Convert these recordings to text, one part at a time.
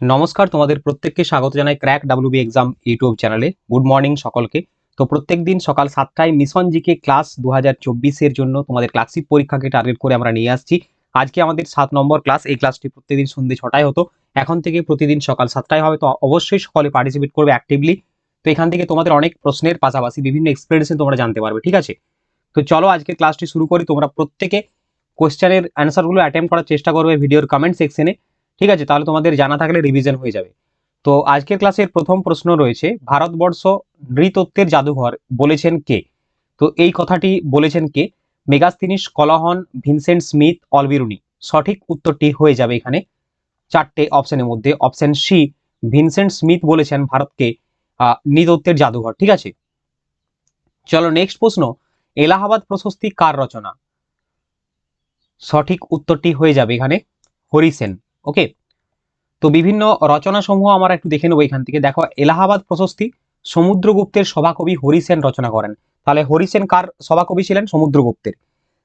নমস্কার, তোমাদের প্রত্যেককে স্বাগত জানাই ক্র্যাক ডাব্লিউবি এক্সাম ইউটিউব চ্যানেলে। গুড মর্নিং সকলকে। তো প্রত্যেক দিন সকাল সাতটায় মিশন জিকে ক্লাস দু হাজার চব্বিশের জন্য তোমাদের ক্লাসিক পরীক্ষাকে টার্গেট করে আমরা নিয়ে আসছি। আজকে আমাদের সাত নম্বর ক্লাস, এই ক্লাসটি প্রত্যেকদিন সন্ধ্যে ছটায় হতো। এখন থেকে প্রতিদিন সকাল সাতটায় হবে, তো অবশ্যই সকলে পার্টিসিপেট করবে অ্যাক্টিভলি তো এখান থেকে তোমাদের অনেক প্রশ্নের পাশাপাশি বিভিন্ন এক্সপিরিয়েন্সে তোমরা জানতে পারবে, ঠিক আছে? তো চলো আজকে ক্লাসটি শুরু করি। তোমরা প্রত্যেকে কোশ্চেনের অ্যান্সারগুলো অ্যাটেম্প করার চেষ্টা করবে ভিডিওর কমেন্ট সেকশনে ঠিক আছে? তাহলে তোমাদের জানা থাকলে রিভিশন হয়ে যাবে। তো আজকের ক্লাসের প্রথম প্রশ্ন রয়েছে, ভারতবর্ষ নৃতত্ত্বের জাদুঘর বলেছেন কে? তো এই কথাটি বলেছেন কে? Megasthenes Kalhana, Vincent Smith, Alberuni. সঠিক উত্তরটি হয়ে যাবে এখানে। চারটে অপশনের মধ্যে। অপশন সি ভিনসেন্ট স্মিথ বলেছেন ভারতকে নৃতত্ত্বের জাদুঘর। ঠিক আছে? চলো নেক্সট প্রশ্ন। এলাহাবাদ প্রশস্তি কার রচনা? সঠিক উত্তরটি হয়ে যাবে এখানে। হরিসেন। ওকে তো বিভিন্ন রচনা সমূহ আমরা একটু দেখে নেব এখান থেকে। দেখো, এলাহাবাদ প্রশস্তি, সমুদ্রগুপ্তের সভাকবি হরিসেন রচনা করেন। তাহলে হরিসেন কার সভাকবি ছিলেন? সমুদ্রগুপ্তের।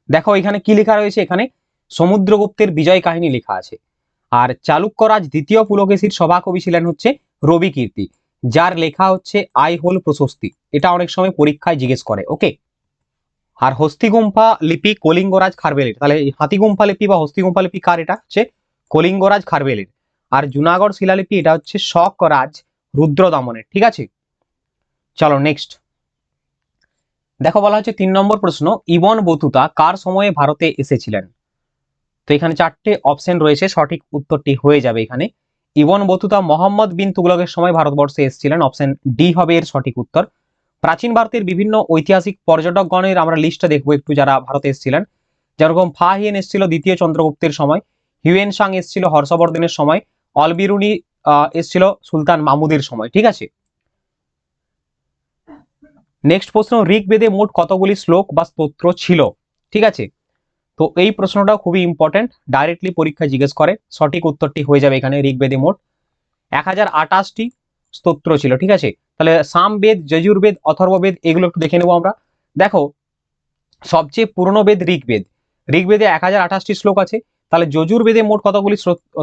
দেখো, এখানে কি লেখা রয়েছে? এখানে সমুদ্রগুপ্তের বিজয় কাহিনী লেখা আছে। আর চালুক্যরাজ দ্বিতীয় পুলকেশীর সভাকবি ছিলেন হচ্ছে রবি কীর্তি, যার লেখা হচ্ছে আই হোল প্রশস্তি। এটা অনেক সময় পরীক্ষায় জিজ্ঞেস করে ওকে আর হস্তিগুম্ফা লিপি কলিঙ্গরাজ খারবেলের। তাহলে হাতিগুম্ফা লিপি বা হস্তিগুম্ফা লিপি কার এটা? হচ্ছে কলিঙ্গরাজ খারবেলের। আর জুনাগড় শিলালিপি, এটা হচ্ছে শক রাজ রুদ্র দমনের ঠিক আছে? চলো নেক্সট দেখো, বলা হচ্ছে তিন নম্বর প্রশ্ন, ইবন বতুতা কার সময়ে ভারতে এসেছিলেন? তো এখানে চারটে অপশন রয়েছে, সঠিক উত্তরটি হয়ে যাবে এখানে। ইবন বতুতা মোহাম্মদ বিন তুগলকের সময় ভারতবর্ষে এসেছিলেন অপশন ডি হবে এর সঠিক উত্তর। প্রাচীন ভারতের বিভিন্ন ঐতিহাসিক পর্যটকগণের আমরা লিস্টটা দেখব একটু যারা ভারতে এসেছিলেন। যেরকম ফাহিয়েন এসেছিল দ্বিতীয় চন্দ্রগুপ্তের সময় হিউয়েন সাং এসেছিল হর্ষবর্ধনের সময়, অলবিরুনি এসেছিল সুলতান মাহমুদের সময়, ঠিক আছে? নেক্সট প্রশ্ন, ঋগ্বেদে মোট কতগুলি শ্লোক বা স্তোত্র ছিল? ঠিক আছে? তো এই প্রশ্নটা খুবই ইম্পর্টেন্ট ডাইরেক্টলি পরীক্ষা জিজ্ঞেস করে, সঠিক উত্তরটি হয়ে যাবে এখানে ঋগ্বেদে মোট। এক হাজার স্তোত্র ছিল, ঠিক আছে? তাহলে সামবেদ, যজুর্বেদ, অথর্ববেদ, এগুলো একটু দেখে নেব আমরা। দেখো, সবচেয়ে পুরনো বেদ ঋগ্বেদ। ঋগ্বেদে এক হাজার আঠাশটি শ্লোক আছে তাহলে যজুর্বেদে মোট কতগুলি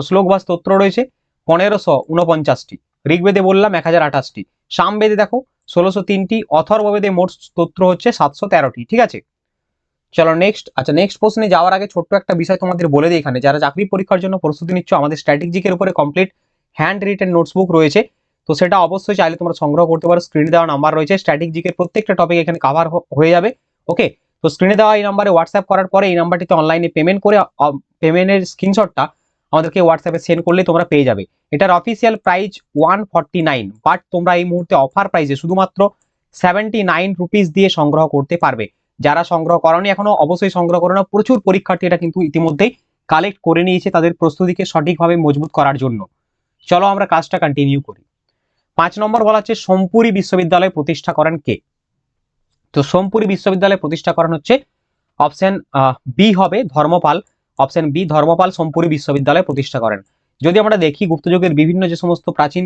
শ্লোক বা স্তোত্র রয়েছে? পনেরোশো উনপঞ্চাশটি ঋগ্বেদে বললাম এক হাজার আঠাশটি। সামবেদে দেখো, ষোলোশো তিনটি। অথর্ববেদে মোট স্তোত্র হচ্ছে সাতশো তেরোটি, ঠিক আছে? চলো নেক্সট আচ্ছা নেক্সট প্রশ্নে যাওয়ার আগে ছোট্ট একটা বিষয় তোমাদের বলে দিই এখানে। যারা চাকরি পরীক্ষার জন্য প্রস্তুতি নিচ্ছ, আমাদের স্ট্র্যাটেজিকের উপরে কমপ্লিট হ্যান্ড রিটেন নোটসবুক রয়েছে। তো সেটা অবশ্যই চাইলে তোমরা সংগ্রহ করতে পারো। স্ক্রিনে দেওয়া নাম্বার রয়েছে। স্ট্র্যাটেজিকের প্রত্যেকটা টপিক এখানে কাভার হয়ে যাবে। ওকে তো স্ক্রিনে দেওয়া এই নাম্বারে হোয়াটসঅ্যাপ করার পরে এই নাম্বারটিতে অনলাইনে পেমেন্ট করে পেমেন্টের স্ক্রিনশটটা আমাদেরকে হোয়াটসঅ্যাপে সেন্ড করলে তোমরা পেয়ে যাবে। এটার official price one forty nine but তোমরা এই মুহূর্তে অফার প্রাইসে শুধুমাত্র সেভেন্টি নাইন রুপিস দিয়ে সংগ্রহ করতে পারবে। যারা সংগ্রহ করনি, এখনও অবশ্যই সংগ্রহ করো না। প্রচুর পরীক্ষার্থী এটা কিন্তু ইতিমধ্যেই কালেক্ট করে নিয়েছে তাদের প্রস্তুতিকে সঠিকভাবে মজবুত করার জন্য। চলো আমরা কাজটা কন্টিনিউ করি। পাঁচ নম্বর বলা হচ্ছে সোমপুরি বিশ্ববিদ্যালয় প্রতিষ্ঠা করেন কে? তো সোমপুরি বিশ্ববিদ্যালয় প্রতিষ্ঠা করেন হচ্ছে অপশন বি হবে ধর্মপাল। অপশন বি, ধর্মপাল সোমপুরি বিশ্ববিদ্যালয় প্রতিষ্ঠা করেন। যদি আমরা দেখি গুপ্তযুগের বিভিন্ন যে সমস্ত প্রাচীন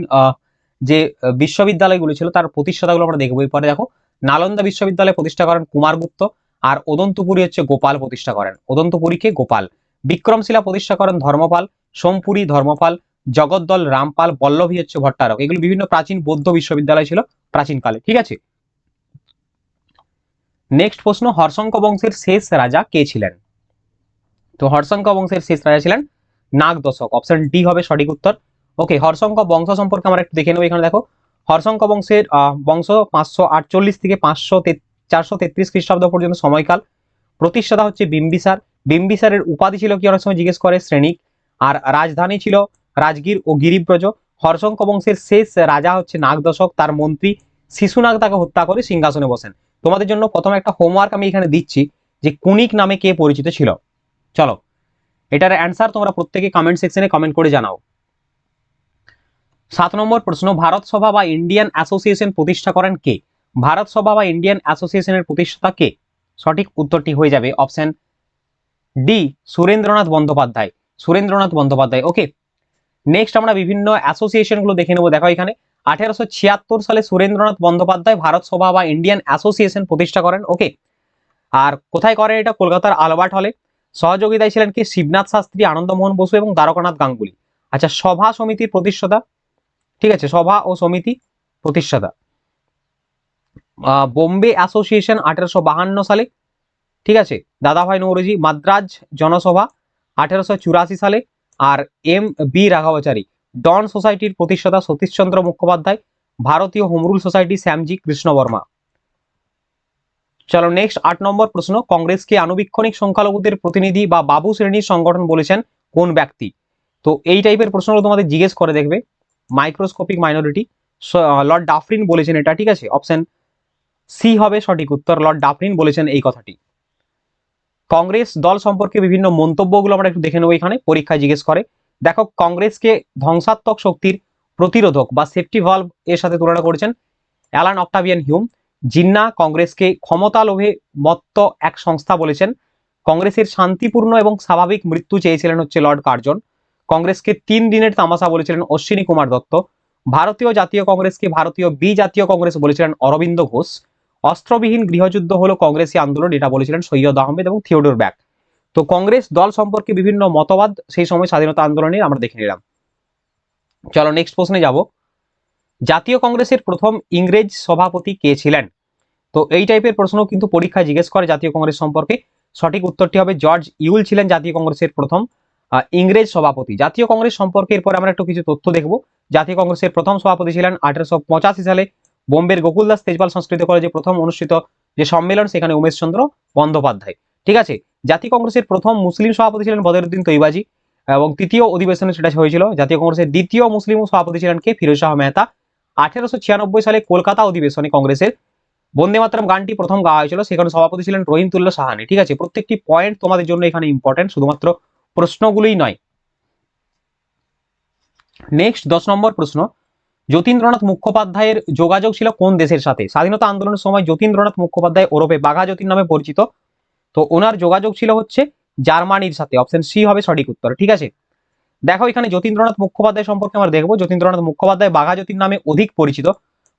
যে বিশ্ববিদ্যালয়গুলো ছিল তার প্রতিষ্ঠাতাগুলো আমরা দেখব। এরপরে দেখো, নালন্দা বিশ্ববিদ্যালয় প্রতিষ্ঠা করেন কুমারগুপ্ত আর ওদন্তপুরী হচ্ছে গোপাল প্রতিষ্ঠা করেন। ওদন্তপুরীকে গোপাল। বিক্রমশিলা প্রতিষ্ঠা করেন ধর্মপাল, সোমপুরি ধর্মপাল, জগদ্দল রামপাল, বল্লভী হচ্ছে ভট্টারক। এগুলো বিভিন্ন প্রাচীন বৌদ্ধ বিশ্ববিদ্যালয় ছিল প্রাচীনকালে। ঠিক আছে? নেক্সট প্রশ্ন, হর্ষঙ্ক বংশের শেষ রাজা কে ছিলেন? তো হর্ষঙ্ক বংশের শেষ রাজা ছিলেন নাগ দশক অপশন ডি হবে সঠিক উত্তর। ওকে হর্ষঙ্ক বংশ সম্পর্কে আমরা একটু দেখে নেব এখানে, দেখো। হর্ষঙ্ক বংশের বংশ পাঁচশো আটচল্লিশ থেকে পাঁচশো চারশো তেত্রিশ খ্রিস্টাব্দ পর্যন্ত সময়কাল। প্রতিষ্ঠাতা হচ্ছে বিম্বিসার। বিম্বিসারের উপাধি ছিল কি অনেক সময় জিজ্ঞেস করে, শ্রেণিক। আর রাজধানী ছিল রাজগীর ও গিরিব্রজ। হর্ষঙ্ক বংশের শেষ রাজা হচ্ছে নাগ দশক তার মন্ত্রী শিশুনাগ তাকে হত্যা করে সিংহাসনে বসেন। তোমাদের জন্য প্রথমে একটা হোমওয়ার্ক আমি এখানে দিচ্ছি যে কুনিক নামে কে পরিচিত ছিল। চলো, এটার অ্যান্সার তোমরা প্রত্যেকে কমেন্ট সেকশনে কমেন্ট করে জানাও। সাত নম্বর প্রশ্ন, ভারত সভা বা ইন্ডিয়ান অ্যাসোসিয়েশন প্রতিষ্ঠা করেন কে? ভারত সভা বা ইন্ডিয়ান অ্যাসোসিয়েশনের প্রতিষ্ঠাতা কে? সঠিক উত্তরটি হয়ে যাবে option D Surendranath Bandyopadhyay. Surendranath Bandyopadhyay okay next আমরা বিভিন্ন অ্যাসোসিয়েশনগুলো দেখে নেব, দেখো এখানে। আঠেরোশো ছিয়াত্তর সালে সুরেন্দ্রনাথ বন্দ্যোপাধ্যায় ভারত সভা বা ইন্ডিয়ান অ্যাসোসিয়েশন প্রতিষ্ঠা করেন ওকে আর কোথায় করেন এটা? কলকাতার আলবার্ট হলে। সহযোগিতায় ছিলেন কি? শিবনাথ শাস্ত্রী, আনন্দমোহন বসু এবং দ্বারকানাথ গাঙ্গুলি। আচ্ছা সভা সমিতির প্রতিষ্ঠাতা, ঠিক আছে, সভা ও সমিতি প্রতিষ্ঠাতা। বোম্বে অ্যাসোসিয়েশন আঠেরোশো বাহান্ন সালে, ঠিক আছে? দাদাভাই নৌরজি, মাদ্রাজ জনসভা আঠেরোশো চুরাশি সালে, আর এম বি রাঘাবাচারী। ডন সোসাইটির প্রতিষ্ঠাতা সতীশচন্দ্র মুখোপাধ্যায়, ভারতীয় home rule society Shyamji Krishna Varma. চলো নেক্সট আট নম্বর প্রশ্ন, কংগ্রেসকে আনুবীক্ষণিক সংখ্যালঘুদের প্রতিনিধি বা বাবু শ্রেণির সংগঠন বলেছেন কোন ব্যক্তি? তো এই টাইপের প্রশ্নগুলো তোমাদের জিজ্ঞেস করে দেখবে। মাইক্রোস্কোপিক মাইনরিটি লর্ড ডাফরিন বলেছেন এটা, ঠিক আছে? অপশন সি হবে সঠিক উত্তর লর্ড ডাফরিন বলেছেন এই কথাটি। কংগ্রেস দল সম্পর্কে বিভিন্ন মন্তব্যগুলো আমরা একটু দেখে নেব এখানে, পরীক্ষায় জিজ্ঞেস করে। দেখো, কংগ্রেসকে ধ্বংসাত্মক শক্তির প্রতিরোধক বা সেফটি ভালভ এর সাথে তুলনা করেছেন অ্যালান অক্টাভিয়ান হিউম। জিন্না কংগ্রেসকে ক্ষমতা লোভে মত্ত এক সংস্থা বলেছেন। কংগ্রেসের শান্তিপূর্ণ এবং স্বাভাবিক মৃত্যু চেয়েছিলেন হচ্ছে লর্ড কার্জন। কংগ্রেসকে তিন দিনের তামাশা বলেছিলেন অশ্বিনী কুমার দত্ত। ভারতীয় জাতীয় কংগ্রেসকে ভারতীয় বি জাতীয় কংগ্রেস বলেছিলেন অরবিন্দ ঘোষ। অস্ত্রবিহীন গৃহযুদ্ধ হলো কংগ্রেসী আন্দোলন, এটা বলেছিলেন সৈয়দ আহমেদ এবং থিওডোর ব্যাক। তো কংগ্রেস দল সম্পর্কে বিভিন্ন মতবাদ সেই সময় স্বাধীনতা আন্দোলনে আমরা দেখে নিলাম। চলো নেক্সট প্রশ্নে যাব। জাতীয় কংগ্রেসের প্রথম ইংরেজ সভাপতি কে ছিলেন? তো এই টাইপের প্রশ্ন কিন্তু পরীক্ষায় জিজ্ঞেস করে জাতীয় কংগ্রেস সম্পর্কে। সঠিক উত্তরটি হবে জর্জ ইউল ছিলেন জাতীয় কংগ্রেসের প্রথম ইংরেজ সভাপতি। জাতীয় কংগ্রেস সম্পর্কে এরপর আমরা একটু কিছু তথ্য দেখব। জাতীয় কংগ্রেসের প্রথম সভাপতি ছিলেন আঠারোশো পঁচাশি সালে বোম্বের গোকুলদাস তেজপাল সংস্কৃত কলেজে প্রথম অনুষ্ঠিত যে সম্মেলন, সেখানে উমেশচন্দ্র বন্দ্যোপাধ্যায়। ঠিক আছে? জাতীয় কংগ্রেসের প্রথম মুসলিম সভাপতি ছিলেন বদরুদ্দিন তৈবাজি এবং তৃতীয় অধিবেশনে সেটা হয়েছিল। জাতীয় কংগ্রেসের দ্বিতীয় মুসলিম সভাপতি ছিলেন কে? ফিরোজ শাহ মেহতা। আঠেরোশো ছিয়ানব্বই সালে কলকাতা অধিবেশনে কংগ্রেসের বন্দে মাতরম গানটি প্রথম গাওয়া হয়েছিল। সেখানে সভাপতি ছিলেন রহিমতুল্লাহ সাহানি। ঠিক আছে, প্রত্যেকটি পয়েন্ট তোমাদের জন্য এখানে ইম্পর্টেন্ট শুধুমাত্র প্রশ্নগুলোই নয়। নেক্সট দশ নম্বর প্রশ্ন। যতীন্দ্রনাথ মুখোপাধ্যায়ের যোগাযোগ ছিল কোন দেশের সাথে? স্বাধীনতা আন্দোলনের সময় যতীন্দ্রনাথ মুখোপাধ্যায় ওরফে বাঘা যতীন নামে পরিচিত। তো ওনার যোগাযোগ ছিল হচ্ছে জার্মানির সাথে। অপশন সি হবে সঠিক উত্তর, ঠিক আছে? দেখো এখানে যতীন্দ্রনাথ মুখোপাধ্যায় সম্পর্কে আমরা দেখব। যতীন্দ্রনাথ মুখোপাধ্যায় বাঘা যতীন নামে অধিক পরিচিত।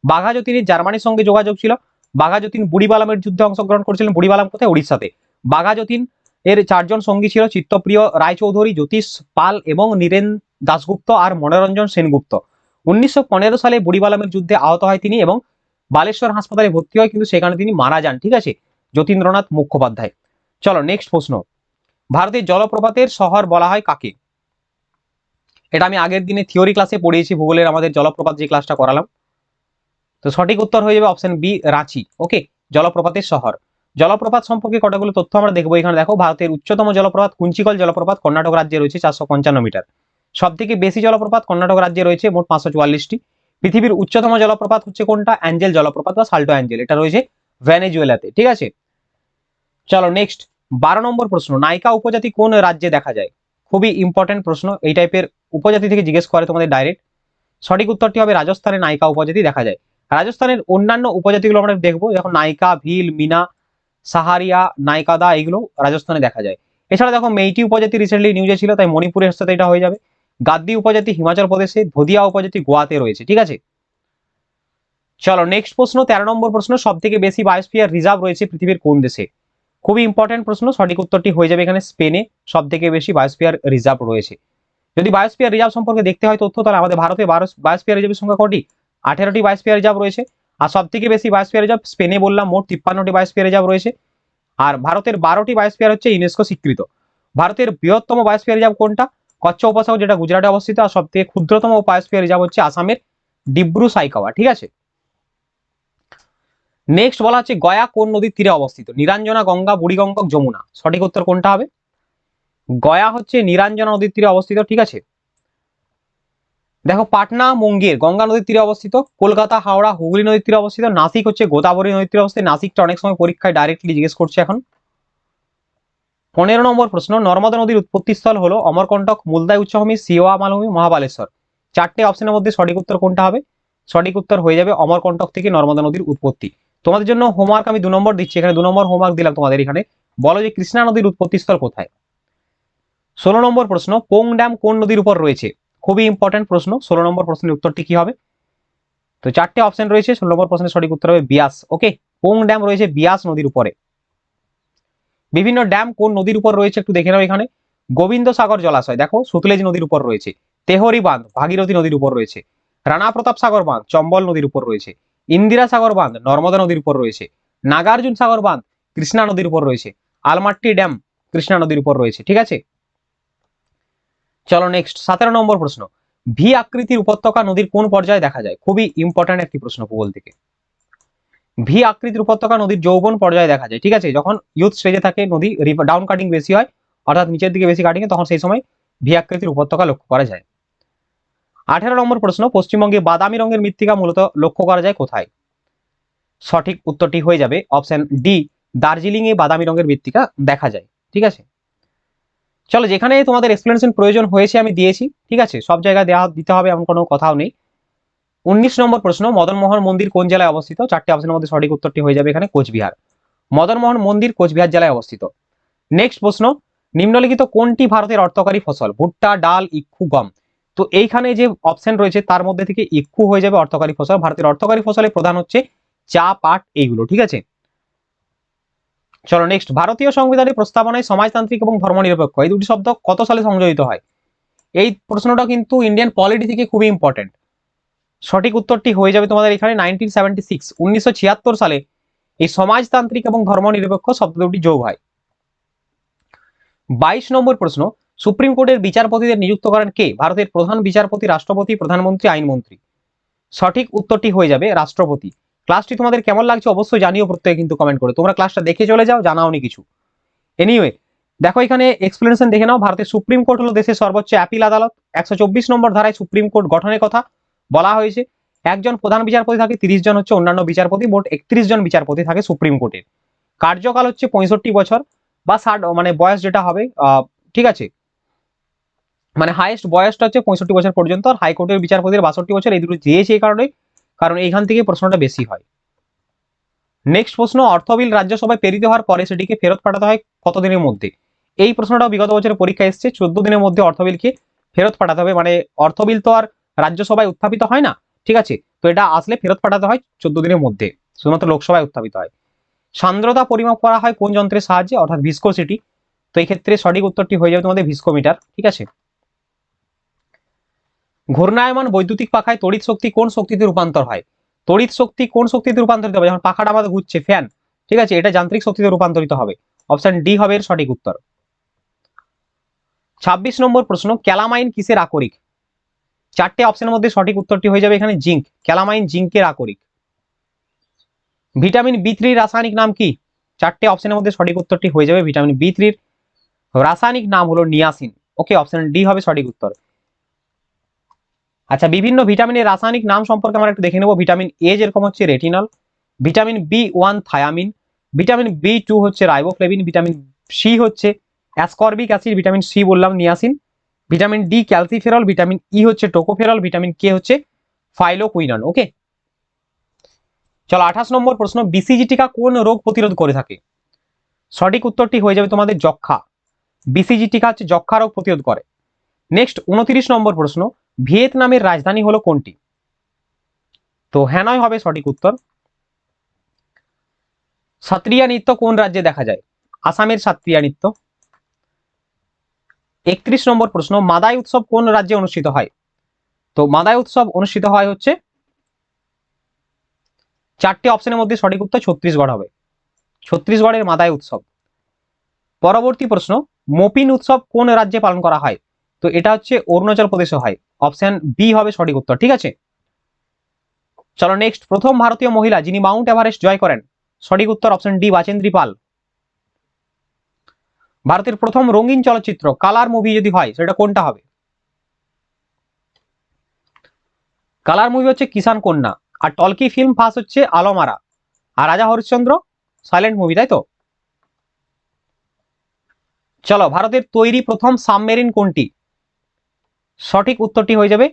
বাঘা যতীনের জার্মানির সঙ্গে যোগাযোগ ছিল। বাঘা যতীন বুড়িবালামের যুদ্ধে অংশগ্রহণ করেছিলেন বুড়িবালাম কোথায়? উড়িষ্যাতে বাঘা যতীন এর চারজন সঙ্গী ছিল চিত্তপ্রিয় রায়চৌধুরী, জ্যোতিষ পাল এবং নীরেন দাশগুপ্ত আর মনোরঞ্জন সেনগুপ্ত। উনিশশো পনেরো সালে বুড়িবালামের যুদ্ধে আহত হয় তিনি এবং বালেশ্বর হাসপাতালে ভর্তি হয়, কিন্তু সেখানে তিনি মারা যান, ঠিক আছে? যতীন্দ্রনাথ মুখোপাধ্যায়। চলো নেক্সট প্রশ্ন। ভারতের জলপ্রপাতের শহর বলা হয় কাকে? এটা আমি আগের দিনে থিওরি ক্লাসে পড়িয়েছি ভূগোলের আমাদের জলপ্রপাত যে ক্লাসটা করালাম। তো সঠিক উত্তর হয়ে যাবে অপশন বি রাঁচি। ওকে জলপ্রপাতের শহর। জলপ্রপাত সম্পর্কে কটাগুলো তথ্য আমরা দেখব এখানে। দেখো, ভারতের উচ্চতম জলপ্রপাত কুঞ্চিকল জলপ্রপাত কর্ণাটক রাজ্যে রয়েছে চারশো পঞ্চান্ন মিটার। সব থেকে বেশি জলপ্রপাত কর্ণাটক রাজ্যে রয়েছে, মোট পাঁচশো চুয়াল্লিশটি। পৃথিবীর উচ্চতম জলপ্রপাত হচ্ছে কোনটা? অ্যাঞ্জেল জলপ্রপাত বা সাল্টো অ্যাঞ্জেল। এটা রয়েছে ভেনেজুয়েলাতে। ঠিক আছে? চলো নেক্সট বারো নম্বর প্রশ্ন নায়িকা উপজাতি কোন রাজ্যে দেখা যায়? খুবই ইম্পর্টেন্ট প্রশ্ন, এই টাইপের উপজাতি থেকে জিজ্ঞেস করে তোমাদের ডাইরেক্ট সঠিক উত্তরটি হবে রাজস্থানে নায়িকা উপজাতি দেখা যায়। রাজস্থানের অন্যান্য উপজাতিগুলো আমরা দেখব যখন নায়িকা ভিল, মিনা, সাহারিয়া নায়িকাদা এগুলো রাজস্থানে দেখা যায়। এছাড়া দেখো মেইটি উপজাতি রিসেন্টলি নিউজে ছিল, তাই মণিপুরের সাথে এটা হয়ে যাবে। গাদ্দি উপজাতি হিমাচল প্রদেশে, ধদিয়া উপজাতি গোয়াতে রয়েছে, ঠিক আছে? চলো নেক্সট প্রশ্ন, তেরো নম্বর প্রশ্ন সব থেকে বেশি বায়োস্ফিয়ার রিজার্ভ রয়েছে পৃথিবীর কোন দেশে? খুবই ইম্পর্টেন্ট প্রশ্ন, সঠিক উত্তরটি হয়ে যাবে এখানে স্পেনে সব থেকে বেশি বায়োস্ফিয়ার রিজার্ভ রয়েছে। যদি বায়োস্ফিয়ার রিজার্ভ সম্পর্কে দেখতে হয় তথ্য, তাহলে আমাদের ভারতে বায়োস্ফিয়ার রিজার্ভের সংখ্যা কটি? আঠেরোটি বায়োস্ফিয়ার রিজার্ভ রয়েছে। আর সব থেকে বেশি বায়োস্ফিয়ার রিজার্ভ স্পেনে বললাম, মোট তিপ্পান্নটি বায়োস্ফিয়ার রিজার্ভ রয়েছে। আর ভারতের বারোটি বায়োস্ফিয়ার হচ্ছে ইউনেস্কো স্বীকৃত। ভারতের বৃহত্তম বায়োস্ফিয়ার রিজার্ভ কোনটা? কচ্ছ উপসাগর, যেটা গুজরাটে অবস্থিত। আর সব থেকে ক্ষুদ্রতম বায়োস্ফিয়ার রিজার্ভ হচ্ছে আসামের ডিব্রু সাইকাওয়া, ঠিক আছে? নেক্সট বলা হচ্ছে গয়া কোন নদীর তীরে অবস্থিত? নিরঞ্জনা, গঙ্গা বুড়িগঙ্গক যমুনা। সঠিক উত্তর কোনটা হবে? গয়া হচ্ছে নিরঞ্জনা নদীর তীরে অবস্থিত, ঠিক আছে? দেখো, পাটনা, মুঙ্গের, গঙ্গা নদীর তীরে অবস্থিত, কলকাতা, হাওড়া, হুগলি নদীর তীরে অবস্থিত, নাসিক হচ্ছে গোদাবরী নদীর তীরে অবস্থিত। নাসিকটা অনেক সময় পরীক্ষায় ডাইরেক্টলি জিজ্ঞেস করছে এখন। পনেরো নম্বর প্রশ্ন, নর্মদা নদীর উৎপত্তিস্থল হলো অমরকণ্টক মুলদাই, উচ্চভূমি, সিওয়া, মালভূমি, মহাবালেশ্বর। চারটে অপশনের মধ্যে সঠিক উত্তর কোনটা হবে? সঠিক উত্তর হয়ে যাবে অমরকণ্টক থেকে নর্মদা নদীর উৎপত্তি। তোমাদের জন্য হোমওয়ার্ক আমি দু নম্বর দিচ্ছি। এখানে দু নম্বর হোমওয়ার্ক দিলাম তোমাদের এখানে। বলো যে কৃষ্ণা নদীর উৎপত্তিস্থল কোথায়? ষোলো নম্বর প্রশ্ন পোং ড্যাম কোন নদীর উপর রয়েছে? খুবই ইম্পর্টেন্ট প্রশ্ন। ষোলো নম্বর প্রশ্নের উত্তরটি কি হবে? তো চারটে অপশন রয়েছে, ষোলো নম্বর প্রশ্নের সঠিক উত্তর হবে বিয়াস। ওকে পোং ড্যাম রয়েছে বিয়াস নদীর উপরে। বিভিন্ন ড্যাম কোন নদীর উপর রয়েছে একটু দেখে নাও এখানে। গোবিন্দ সাগর জলাশয়, দেখো, সুতলেজ নদীর উপর রয়েছে। তেহরি বাঁধ, ভাগীরথী নদীর উপর রয়েছে। রানা প্রতাপ সাগর বাঁধ, চম্বল নদীর উপর রয়েছে। ইন্দিরা সাগর বাঁধ, নর্মদা নদীর উপর রয়েছে। নাগার্জুন সাগর বাঁধ, কৃষ্ণা নদীর উপর রয়েছে। আলমাট্টি ড্যাম, কৃষ্ণা নদীর উপর রয়েছে, ঠিক আছে? চলো নেক্সট সতেরো নম্বর প্রশ্ন। ভি আকৃতির উপত্যকা নদীর কোন পর্যায়ে দেখা যায়? খুবই ইম্পর্ট্যান্ট একটি প্রশ্ন ভূগোল থেকে। ভি আকৃতির উপত্যকা নদীর যৌবন পর্যায়ে দেখা যায়, ঠিক আছে? যখন ইউথ স্টেজে থাকে, নদী ডাউন কাটিং বেশি হয়, অর্থাৎ নিচের দিকে বেশি কাটিং তখন সেই সময় ভি আকৃতির উপত্যকা লক্ষ্য করা যায়। আঠেরো নম্বর প্রশ্ন, পশ্চিমবঙ্গে বাদামি রঙের মৃত্তিকা মূলত লক্ষ্য করা যায় কোথায়? সঠিক উত্তরটি হয়ে যাবে অপশন ডি দার্জিলিং এ বাদামি রঙের মৃত্তিকা দেখা যায়, ঠিক আছে? চলো যেখানে তোমাদের এক্সপ্লেনেশন প্রয়োজন হয়েছে আমি দিয়েছি, ঠিক আছে? সব জায়গায় দেওয়া দিতে হবে, এমন কোনো কথাও নেই। উনিশ নম্বর প্রশ্ন, মদনমোহন মন্দির কোন জেলায় অবস্থিত? চারটি অপশনের মধ্যে সঠিক উত্তরটি হয়ে যাবে এখানে কোচবিহার। মদনমোহন মন্দির কোচবিহার জেলায় অবস্থিত। নেক্সট প্রশ্ন, নিম্নলিখিত কোনটি ভারতের অর্থকারী ফসল? ভুট্টা, ডাল, ইক্ষু, গম। তো এইখানে যে অপশন রয়েছে, তার মধ্যে থেকে ইক্ষু হয়ে যাবে অর্থকারী ফসল। ভারতের অর্থকারী ফসলের প্রধান হচ্ছে চা, পাট এইগুলো, ঠিক আছে? চলো নেক্সট ভারতীয় সংবিধানের প্রস্তাবনায় সমাজতান্ত্রিক এবং ধর্মনিরপেক্ষ, এই দুটি শব্দ কত সালে সংযোজিত হয়? এই প্রশ্নটা কিন্তু ইন্ডিয়ান পলিটি থেকে খুবই ইম্পর্টেন্ট সঠিক উত্তরটি হয়ে যাবে তোমাদের এখানে নাইনটিন সেভেন্টি সিক্স উনিশশো ছিয়াত্তর সালে এই সমাজতান্ত্রিক এবং ধর্মনিরপেক্ষ শব্দ দুটি যোগ হয়। বাইশ নম্বর প্রশ্ন সুপ্রিম কোর্টের বিচারপতিদের নিযুক্ত করেন কে? ভারতের প্রধান বিচারপতি, রাষ্ট্রপতি, প্রধানমন্ত্রী, আইনমন্ত্রী। সঠিক উত্তরটি হয়ে যাবে রাষ্ট্রপতি। ক্লাসটি তোমাদের কেমন লাগছে অবশ্যই জানিও প্রত্যেকে কিন্তু কমেন্ট করে। তোমরা ক্লাসটা দেখে চলে যাও, জানাওনি কিছু। এনিওয়ে দেখো এখানে এক্সপ্লেনেশন দেখে নাও। ভারতের সুপ্রিম কোর্ট হলো দেশের সর্বোচ্চ অ্যাপিল আদালত। একশো চব্বিশ নম্বর ধারায় সুপ্রিম কোর্ট গঠনের কথা বলা হয়েছে। একজন প্রধান বিচারপতি থাকে, তিরিশ জন হচ্ছে অন্যান্য বিচারপতি, মোট একত্রিশ জন বিচারপতি থাকে সুপ্রিম কোর্টের। কার্যকাল হচ্ছে পঁয়ষট্টি বছর বা ষাট মানে বয়স যেটা হবে ঠিক আছে? মানে হাইয়েস্ট বয়সটা হচ্ছে পঁয়ষট্টি বছর পর্যন্ত আর হাইকোর্টের বিচারপতির বাষট্টি বছর, এই দুটো দিয়েছে এই কারণে কারণ এইখান থেকে প্রশ্নটা বেশি হয়। নেক্সট প্রশ্ন অর্থ বিল রাজ্যসভায় প্রেরিত হওয়ার পরে সেটিকে ফেরত পাঠাতে হয় কত দিনের মধ্যে? এই প্রশ্নটাও বিগত বছরের পরীক্ষা এসছে, চোদ্দ দিনের মধ্যে অর্থ বিলকে ফেরত পাঠাতে হবে। মানে অর্থ বিল তো আর রাজ্যসভায় উত্থাপিত হয় না, ঠিক আছে? তো এটা আসলে ফেরত পাঠাতে হয় চোদ্দ দিনের মধ্যে, শুধুমাত্র লোকসভায় উত্থাপিত হয়। সান্দ্রতা পরিমাপ করা হয় কোন যন্ত্রের সাহায্যে, অর্থাৎ ভিসকোসিটি তো এই ক্ষেত্রে সঠিক উত্তরটি হয়ে যাবে তোমাদের ভিসকোমিটার ঠিক আছে? ঘূর্ণায়মান বৈদ্যুতিক পাখায় তড়িৎ শক্তি কোন শক্তিতে রূপান্তর হয়? তড়িৎ শক্তি কোন শক্তিতে রূপান্তরিত হবে? যখন পাখাটা আমাদের ঘুরছে ফ্যান ঠিক আছে? এটা যান্ত্রিক শক্তিতে রূপান্তরিত হবে। অপশন ডি হবে সঠিক উত্তর। ছাব্বিশ নম্বর প্রশ্ন, ক্যালামাইন কিসের আকরিক? চারটে অপশনের মধ্যে সঠিক উত্তরটি হয়ে যাবে এখানে জিঙ্ক, ক্যালামাইন জিঙ্কের আকরিক। ভিটামিন বি রাসায়নিক নাম কি? চারটে অপশনের মধ্যে সঠিক উত্তরটি হয়ে যাবে ভিটামিন বি রাসায়নিক নাম হলো নিয়াসিন। ওকে অপশন ডি হবে সঠিক উত্তর। আচ্ছা বিভিন্ন ভিটামিনের রাসায়নিক নাম সম্পর্কে আমরা একটু দেখে নেব। ভিটামিন এ যেরকম হচ্ছে retinol vitamin B one thiamine vitamin B two হচ্ছে রাইবোফ্লেভিন ভিটামিন সি হচ্ছে অ্যাসকর্বিক অ্যাসিড ভিটামিন সি বললাম niacin vitamin D calciferol vitamin E হচ্ছে টোকোফেরল ভিটামিন কে হচ্ছে ফাইলোকুইনন ওকে চলো, আঠাশ নম্বর প্রশ্ন বিসিজি টিকা কোন রোগ প্রতিরোধ করে থাকে? সঠিক উত্তরটি হয়ে যাবে তোমাদের যক্ষা। বিসিজি টিকা হচ্ছে যক্ষা রোগ প্রতিরোধ করে। নেক্সট উনত্রিশ নম্বর প্রশ্ন ভিয়েতনামের রাজধানী হলো কোনটি? তো হ্যানয় হবে সঠিক উত্তর। সাত্রিয়া নৃত্য কোন রাজ্যে দেখা যায়? আসামের সাত্রিয়া নৃত্য। একত্রিশ নম্বর প্রশ্ন, মাদাই উৎসব কোন রাজ্যে অনুষ্ঠিত হয়? তো মাদাই উৎসব অনুষ্ঠিত হয় হচ্ছে, চারটি অপশনের মধ্যে সঠিক উত্তর ছত্তিশগড় হবে। ছত্তিশগড়ের মাদাই উৎসব। পরবর্তী প্রশ্ন, মোপিন উৎসব কোন রাজ্যে পালন করা হয়? তো এটা হচ্ছে অরুণাচল প্রদেশে হয়। অপশন বি হবে সঠিক উত্তর, ঠিক আছে? চলো নেক্সট প্রথম ভারতীয় মহিলা যিনি মাউন্ট এভারেস্ট জয় করেন, সঠিক উত্তর অপশন ডি বাচেন্দ্রী পাল। ভারতের প্রথম রঙিন চলচ্চিত্র কালার মুভি যদি হয়, সেটা কোনটা হবে? কালার মুভি হচ্ছে কিষান কন্যা, আর টলকি ফিল্ম ফার্স্ট হচ্ছে আলমারা, আর রাজা হরিশ্চন্দ্র সাইলেন্ট মুভি তাই তো? চলো, ভারতের তৈরি প্রথম সাবমেরিন কোনটি? সঠিক উত্তরটি হয়ে যাবে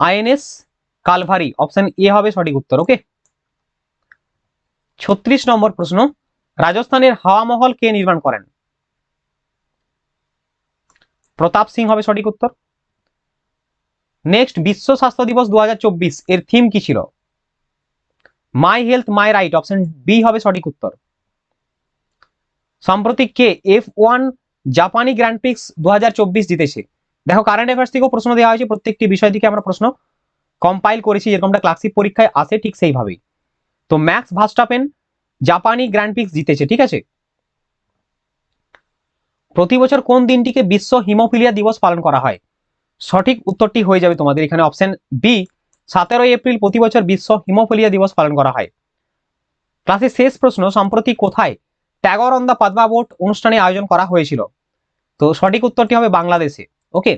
আইএনএস কালভারি অপশন এ হবে সঠিক উত্তর ওকে ছত্রিশ নম্বর প্রশ্ন, রাজস্থানের হাওয়া মহল কে নির্মাণ করেন? প্রতাপ সিং হবে সঠিক উত্তর। নেক্সট বিশ্ব স্বাস্থ্য দিবস দু হাজার চব্বিশ, এর থিম কি ছিল? My health my right option B হবে সঠিক উত্তর। সাম্প্রতিক কে এফ ওয়ান জাপানি গ্র্যান্ড প্রিক্স দু জিতেছে। দেখো কারেন্ট অ্যাফেয়ার্স থেকেও প্রশ্ন দেওয়া হয়েছে, প্রত্যেকটি বিষয় থেকে আমরা প্রশ্ন কম্পাইল করেছি, যেরকমটা ক্লাসিক পরীক্ষায় আসে ঠিক সেইভাবেই। তো ম্যাক্স ভাস্টাপেন জাপানি গ্র্যান্ড পিক্স জিতেছে, ঠিক আছে? প্রতি বছর কোন দিনটিকে বিশ্ব হিমোফিলিয়া দিবস পালন করা হয়? সঠিক উত্তরটি হয়ে যাবে তোমাদের এখানে অপশন বি সতেরোই এপ্রিল প্রতি বছর বিশ্ব হিমোফিলিয়া দিবস পালন করা হয়। ক্লাসের শেষ প্রশ্ন, সম্প্রতি কোথায় Tagore on the Padma boat অনুষ্ঠানে আয়োজন করা হয়েছিল? তো সঠিক উত্তরটি হবে বাংলাদেশে। ওকে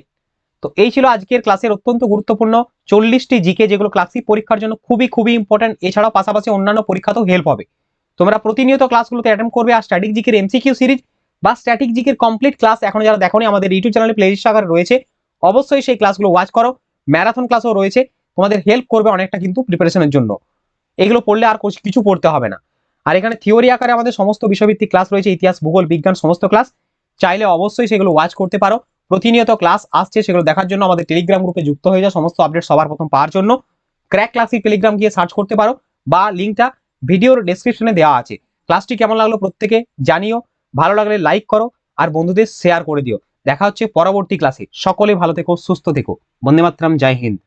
তো এই ছিল আজকের ক্লাসের অত্যন্ত গুরুত্বপূর্ণ চল্লিশটি জিকে যেগুলো ক্লাসিক পরীক্ষার জন্য খুবই খুবই ইম্পর্টেন্ট এছাড়াও পাশাপাশি অন্যান্য পরীক্ষাতেও হেল্প হবে। তোমরা প্রতিনিয়ত ক্লাসগুলোতে অ্যাটেন্ড করবে আর স্ট্যাটিক জিকের এমসিকিউ সিরিজ বা স্ট্যাটিক জিকের কমপ্লিট ক্লাস এখন যারা দেখোনি, আমাদের ইউটিউব চ্যানেলে প্লেলিস্ট আকারে রয়েছে। অবশ্যই সেই ক্লাসগুলো ওয়াচ করো। ম্যারাথন ক্লাসও রয়েছে। তোমাদের হেল্প করবে অনেকটা কিন্তু প্রিপারেশনের জন্য। এগুলো পড়লে আর কিছু পড়তে হবে না। আর এখানে থিওরি আকারে আমাদের সমস্ত বিষয়ভিত্তিক ক্লাস রয়েছে, ইতিহাস, ভূগোল, বিজ্ঞান, সমস্ত ক্লাস চাইলে অবশ্যই সেগুলো ওয়াচ করতে পারো। প্রতিনিয়ত ক্লাস আসছে, সেগুলো দেখার জন্য আমাদের টেলিগ্রাম গ্রুপে যুক্ত হয়ে যাও। সমস্ত আপডেট সবার প্রথম পাওয়ার জন্য। ক্র্যাক ক্লাসিক টেলিগ্রাম গিয়ে সার্চ করতে পারো বা লিঙ্কটা ভিডিওর ডেসক্রিপশনে দেওয়া আছে। ক্লাসটি কেমন লাগল প্রত্যেকে জানিও। ভালো লাগলে লাইক করো আর বন্ধুদের শেয়ার করে দিও। দেখা হচ্ছে পরবর্তী ক্লাসে সকলে ভালো থেকো, সুস্থ থেকো। বন্দে মাতরম জয় হিন্দ।